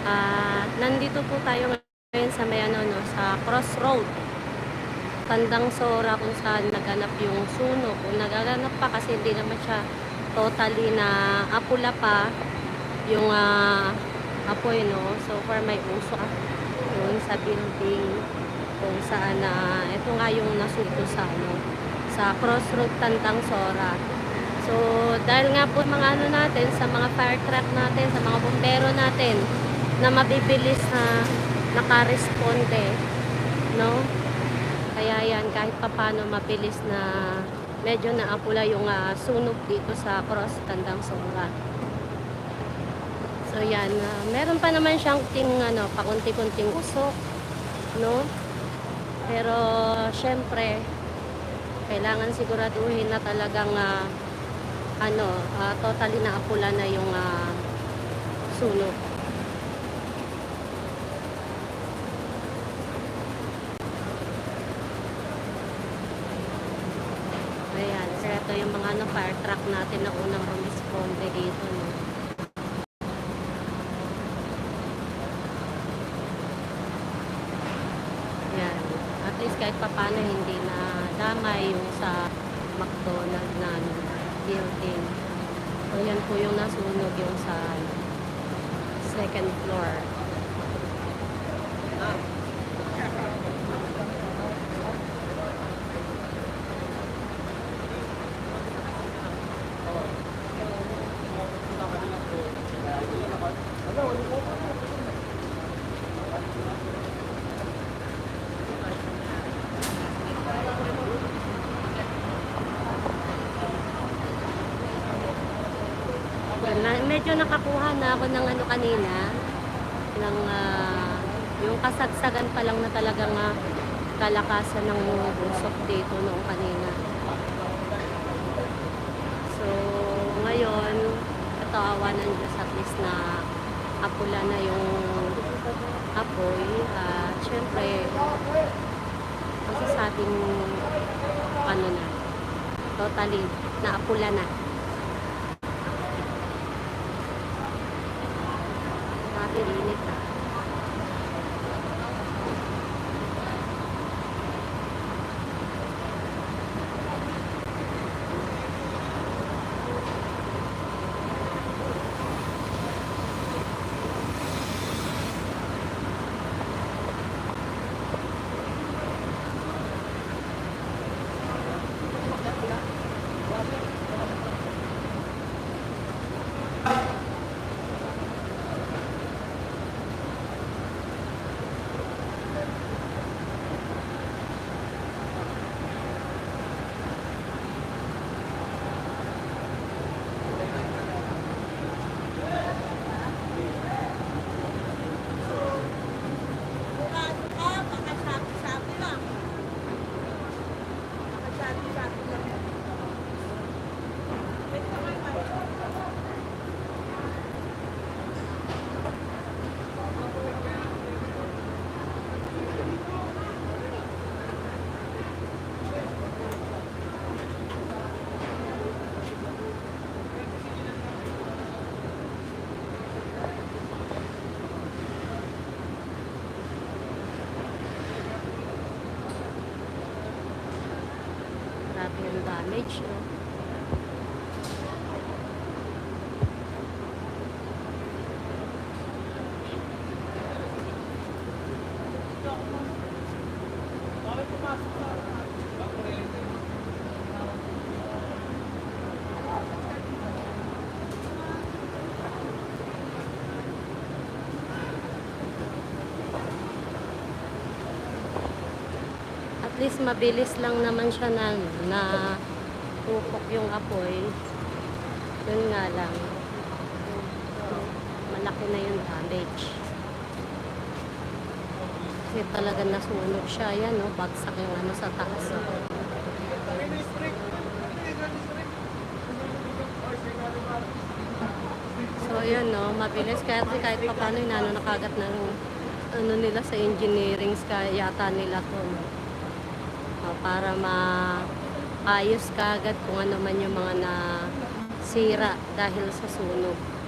Ah, nandito po tayo ngayon sa may ano, no, sa crossroad. Tandang Sora kung saan naganap yung sunog. Kung nagaganap pa kasi hindi naman siya totally na apula pa yung ah, apoy, no. So far may usok yun sa building kung saan na ito nga yung nasuto sa ano sa crossroad Tandang Sora. So, dahil nga po mga ano natin, sa mga fire truck natin, sa mga bombero natin, na mabibilis na nakaresponde, no? Kaya yan, kahit papano mabilis na medyo naapula yung ah, sunog dito sa cross Tandang Sora. So yan, ah, meron pa naman siyang ting ano, pakunti-kunting usok, no? Pero syempre, kailangan siguraduhin na talagang ah, ano, ah, totally naapula na yung ah, sunog. Ayan, so ito yung mga ano, fire truck natin na unang rumisponde dito. No? Yan. At least kahit papano hindi na damay yung sa McDonald na ano, building. So yan po yung nasunog yung sa second floor. Na, medyo nakakuha na ako ng ano kanina ng ah, yung kasagsagan pa lang na talagang ah, kalakasan ng busok dito noong kanina. So, ngayon, ito awa ng Diyos at least na apula na yung apoy. At syempre, masasabing ano na, totally naapula na. Yung damage, no? At least mabilis lang naman siya na, na tupok yung apoy. Yun nga lang. Malaki na yung damage. Kasi talaga nasunog siya. Yan, no? Bagsak yung ano sa taas. So, yun, no? Mabilis. Kaya kahit pa paano, inano na kagat ng ano nila sa engineering yata nila to. No? Ah, para maayos kagad kung ano man yung mga na sira dahil sa sunog.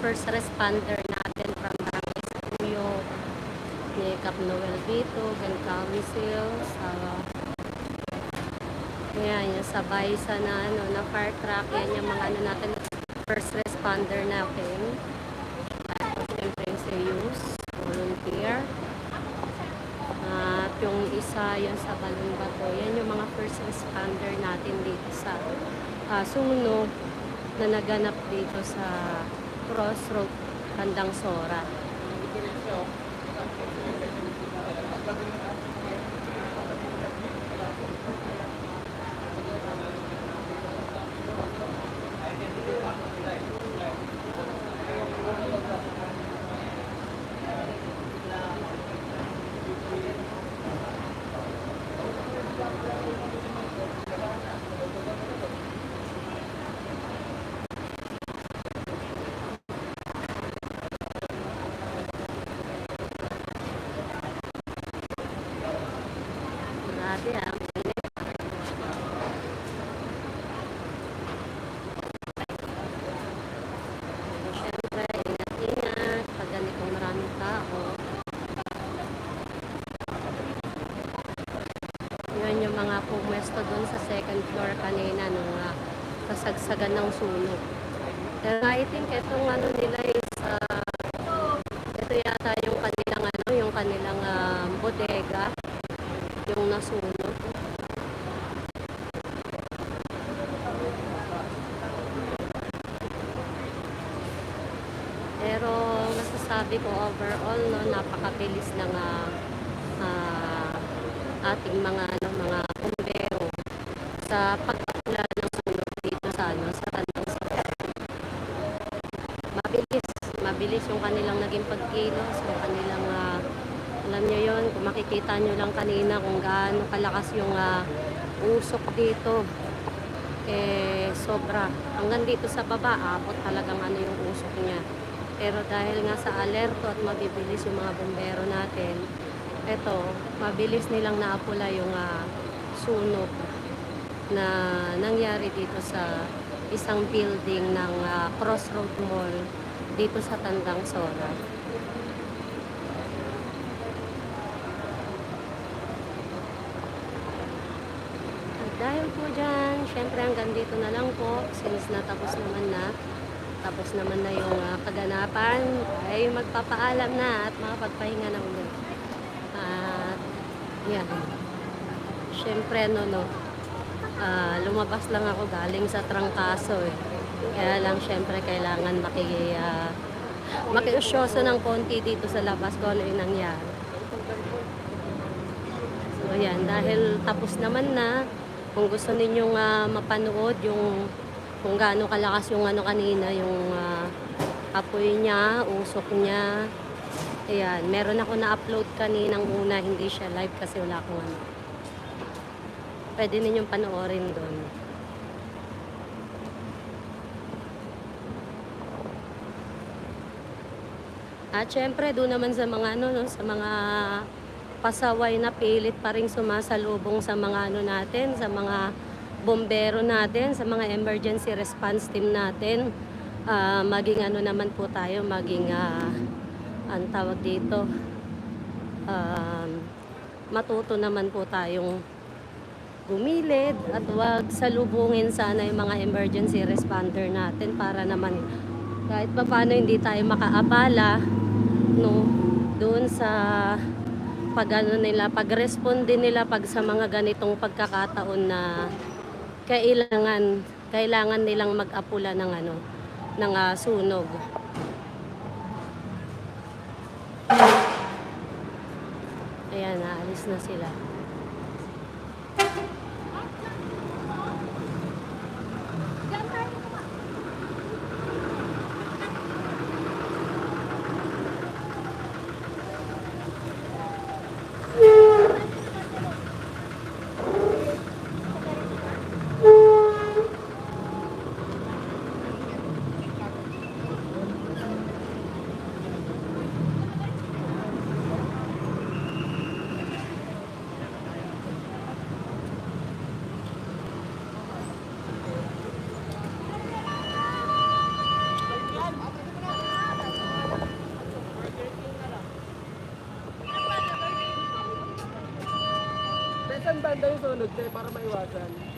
First responder natin from Barangay Sakuyo, ni Cap Noel Vito, Gancawi Sales, uh, yan, yung sabay sa na, ano, na fire truck, yan yung mga ano natin, first responder natin. Tapos siyempre yung serious, volunteer. At yung isa, yung sa Balon Bato, yan yung mga first responder natin dito sa uh, sunog na naganap dito sa crossroad bandang Sora. Grabe ah. Siyempre, ingat-ingat pag ganitong maraming tao. Yun yung mga pumwesto doon sa second floor kanina nung uh, kasagsagan ng sunog. Pero I think itong ano nila is uh, ito yata yung kanilang ano, yung kanilang ah, bodega yung nasunog. Pero masasabi ko overall no napakabilis ng ah, ating mga ano mga bumbero sa pagpapula ng sunog dito sa ano sa Tandang Sora. Mabilis, mabilis yung kanilang naging pagkilos, yung kanilang ah, alam nyo yon kung makikita nyo lang kanina kung gaano kalakas yung ah, usok dito. Eh, sobra. Hanggang dito sa baba, abot talagang ano yung usok niya. Pero dahil nga sa alerto at mabibilis yung mga bombero natin, eto, mabilis nilang naapula yung ah, sunog na nangyari dito sa isang building ng ah, Crossroad Mall dito sa Tandang Sora. At dahil po dyan, syempre hanggang dito na lang po since natapos naman na tapos naman na yung ah, kaganapan ay magpapaalam na at makapagpahinga na ulit. At yan. Syempre no no. ah, lumabas lang ako galing sa trangkaso eh. Kaya lang syempre kailangan maki uh, makiusyoso ng konti dito sa labas kung ano yung nangyari. So yan, dahil tapos naman na, kung gusto ninyong ah, mapanood yung kung gaano kalakas yung ano kanina, yung ah, apoy niya, usok niya. Ayan, meron ako na-upload kaninang una, hindi siya live kasi wala akong ano. Pwede ninyong panoorin doon. At syempre, doon naman sa mga ano, no, sa mga pasaway na pilit pa rin sumasalubong sa mga ano natin, sa mga bombero natin, sa mga emergency response team natin. Ah, maging ano naman po tayo, maging ah, ang tawag dito, um, matuto naman po tayong gumilid at wag salubungin sana yung mga emergency responder natin para naman kahit pa paano hindi tayo makaabala no doon sa pag ano nila pag responde nila pag sa mga ganitong pagkakataon na kailangan kailangan nilang mag-apula ng ano ng ah, sunog Ayan, naalis na sila. Saan banda yung sunog, te, para maiwasan?